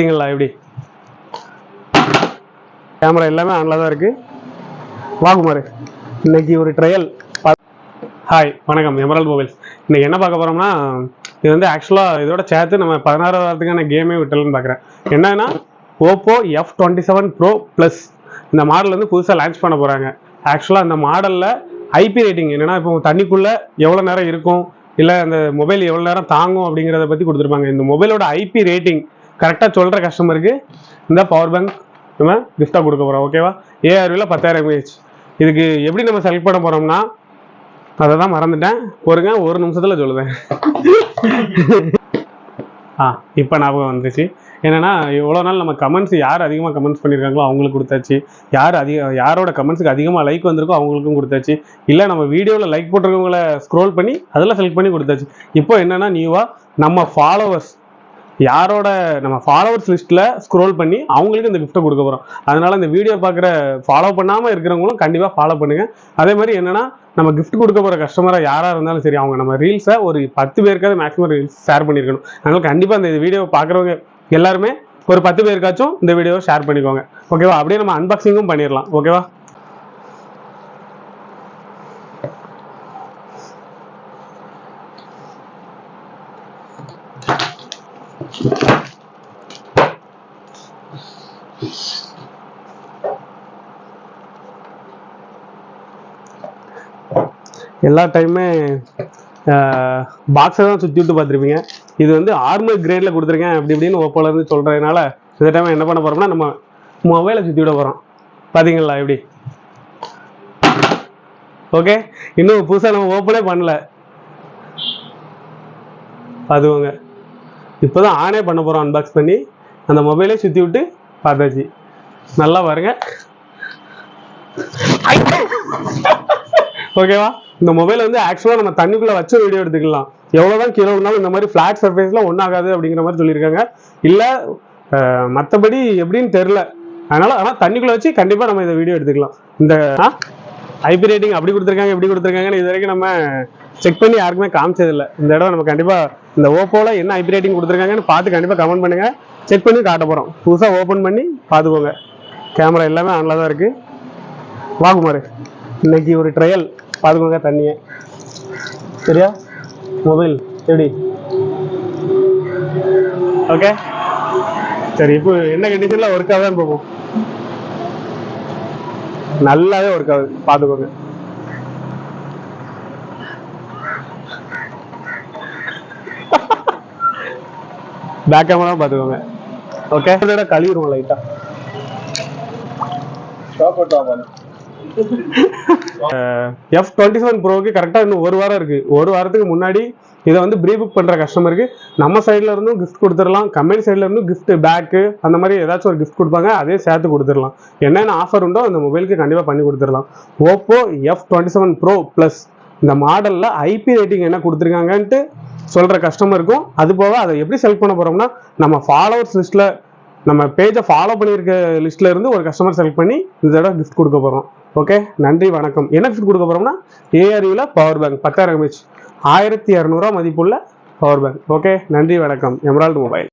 சரிங்களா எப்படி? கேமரா எல்லாமே ஆனில் தான் இருக்கு. வாகுமாரு இன்னைக்கு ஒரு ட்ரையல் ஹாய் வணக்கம். எமரல் மொபைல்ஸ் இன்னைக்கு என்ன பார்க்க போறோம்னா இது வந்து ஆக்சுவலாக இதோட சேர்த்து நம்ம பதினாறு வாரத்துக்கான கேமே விட்டலன்னு பார்க்குறேன். என்னன்னா Oppo F twenty seven pro plus இந்த மாடல் வந்து புதுசாக லான்ச் பண்ண போகிறாங்க ஆக்சுவலாக அந்த மாடலில் ஐபி ரேட்டிங் என்னன்னா இப்போ தண்ணிக்குள்ளே எவ்வளோ நேரம் இருக்கும்? இல்லை அந்த மொபைல் எவ்வளோ நேரம் தாங்கும் அப்படிங்கிறத பற்றி கொடுத்துருப்பாங்க. இந்த மொபைலோட ஐபி ரேட்டிங் கரெக்டாக சொல்கிற கஸ்டமருக்கு இந்த பவர் பேங்க் நம்ம கிஃப்டாக கொடுக்க போகிறோம் ஓகேவா ஏஆர்வியில் பத்தாயிரம் எம்ஏஹெச் இதுக்கு எப்படி நம்ம செலக்ட் பண்ண போகிறோம்னா அதை தான் மறந்துட்டேன். பொறுங்க ஒரு நிமிஷத்தில் சொல்லுவேன். ஆ இப்போ ஞாபகம் வந்துச்சு என்னென்னா இவ்வளோ நாள் நம்ம கமெண்ட்ஸ் யார் அதிகமாக கமெண்ட்ஸ் பண்ணியிருக்காங்களோ அவங்களுக்கு கொடுத்தாச்சு. யார் அதிக யாரோட கமெண்ட்ஸுக்கு அதிகமாக லைக் வந்திருக்கோ அவங்களுக்கும் கொடுத்தாச்சு. இல்லை நம்ம வீடியோவில் லைக் போட்டிருக்கவங்கள ஸ்க்ரோல் பண்ணி அதெல்லாம் செலக்ட் பண்ணி கொடுத்தாச்சு. இப்போ என்னென்னா நியூவாக நம்ம ஃபாலோவர்ஸ் யாரோட நம்ம ஃபாலோவர்ஸ் லிஸ்ட்டில் ஸ்க்ரோல் பண்ணி அவங்களுக்கு இந்த கிஃப்ட்டை கொடுக்க போகிறோம் அதனால் இந்த வீடியோ பார்க்குற ஃபாலோ பண்ணாமல் இருக்கிறவங்களும் கண்டிப்பாக ஃபாலோ பண்ணுங்கள் அதே மாதிரி என்னென்னா நம்ம கிஃப்ட் கொடுக்க போகிற கஸ்டமராக யாராக இருந்தாலும் சரி அவங்க நம்ம ரீல்ஸை ஒரு பத்து பேருக்காவது மேக்ஸிமம் ரீல்ஸ் ஷேர் பண்ணியிருக்கணும் அதனால் கண்டிப்பாக இந்த வீடியோ பார்க்குறவங்க எல்லாருமே ஒரு பத்து பேருக்காச்சும் இந்த வீடியோவை ஷேர் பண்ணிக்கோங்க. ஓகேவா அப்படியே நம்ம அன்பாக்சிங்கும் பண்ணிடலாம். ஓகேவா எல்லா டைமுமே பாக்ஸை தான் சுற்றி விட்டு பார்த்துருப்பீங்க. இது வந்து ஆர்மர் கிரேடில் கொடுத்துருக்கேன். அப்படி இப்படின்னு ஓப்போலருந்து சொல்கிறதுனால இந்த டைம் என்ன பண்ண போகிறோம்னா நம்ம மொபைலை சுற்றி விட போகிறோம் பார்த்தீங்களா எப்படி? ஓகே இன்னும் புதுசாக நம்ம ஓப்பனே பண்ணல. பார்த்துக்கோங்க இப்போ தான் ஆனே பண்ண போகிறோம் அன்பாக்ஸ் பண்ணி. அந்த மொபைலே சுற்றி விட்டு பார்த்தாச்சு. நல்லா பாருங்க. ஓகேவா இந்த மொபைல் வந்து ஆக்சுவலாக நம்ம தண்ணிக்குள்ளே வச்சு வீடியோ எடுத்துக்கலாம். எவ்வளோதான் கீழே இருந்தாலும் இந்த மாதிரி ஃப்ளாட் சர்ஃபேஸ்லாம் ஒன்றாகாது அப்படிங்கிற மாதிரி சொல்லியிருக்காங்க. இல்லை மற்றபடி எப்படின்னு தெரில அதனால் ஆனால் தண்ணிக்குள்ளே வச்சு கண்டிப்பாக நம்ம இதை வீடியோ எடுத்துக்கலாம். இந்த ஐபி ரேட்டிங் அப்படி கொடுத்துருக்காங்க எப்படி கொடுத்துருக்காங்கன்னு இது வரைக்கும் நம்ம செக் பண்ணி யாருக்குமே காமிச்சதில்லை. இந்த இடம் நம்ம கண்டிப்பாக இந்த ஓப்போவில் என்ன ஐபி ரேட்டிங் கொடுத்துருக்காங்கன்னு பார்த்து கண்டிப்பாக கமெண்ட் பண்ணுங்கள் செக் பண்ணி காட்ட போகிறோம் புதுசாக ஓப்பன் பண்ணி பார்த்துக்கோங்க. கேமரா எல்லாமே ஆனில் தான் இருக்குது வாகுமாரு இன்னைக்கு ஒரு ட்ரையல் பார்த்துக்கோங்க தண்ணியை. சரியா? மொபைல் எப்படி? ஓகே சரி இப்போ என்ன கண்டிஷனில் ஒர்க் ஆகுதான் போகும் நல்லாவே ஒர்க் ஆகுது. பார்த்துக்கோங்க. பேக் கேமரா பார்த்துக்கோங்க. ஓகே இதோட கழுவிடுவோம் லைட்டாக எஃப் டுவெண்ட்டி செவன் ப்ரோக்கு கரெக்டாக இன்னும் ஒரு வாரம் இருக்கு. ஒரு வாரத்துக்கு முன்னாடி இதை வந்து ப்ரீ புக் பண்ணுற கஸ்டமருக்கு நம்ம சைடில் இருந்தும் கிஃப்ட் கொடுத்துடலாம். கம்பெனி சைடில் இருந்தும் கிஃப்ட் பேக்கு அந்த மாதிரி ஏதாச்சும் ஒரு கிஃப்ட் கொடுப்பாங்க அதே சேர்த்து கொடுத்துடலாம். என்னென்ன ஆஃபர் உண்டோ அந்த மொபைலுக்கு கண்டிப்பாக பண்ணி கொடுத்துடலாம். Oppo F twenty seven pro plus இந்த மாடலில் ஐபி ரேட்டிங் என்ன கொடுத்துருக்காங்கன்ட்டு சொல்கிற கஸ்டமருக்கும் அது போக அதை எப்படி செலக்ட் பண்ண போகிறோம்னா நம்ம ஃபாலோவர்ஸ் லிஸ்ட்டில் நம்ம பேஜை ஃபாலோ பண்ணியிருக்க லிஸ்ட்டில் இருந்து ஒரு கஸ்டமர் செலக்ட் பண்ணி இந்த தடவை கிஃப்ட் கொடுக்க போகிறோம் ஓகே நன்றி வணக்கம். என்ன கிஃப்ட் கொடுக்க போகிறோம்னா ஏஆர்யூவில் பவர் பேங்க் பத்தாயிரம் எம்ஹெச் ஆயிரத்தி இரநூறுவா மதிப்புள்ள பவர் பேங்க் ஓகே நன்றி வணக்கம். Emerald mobile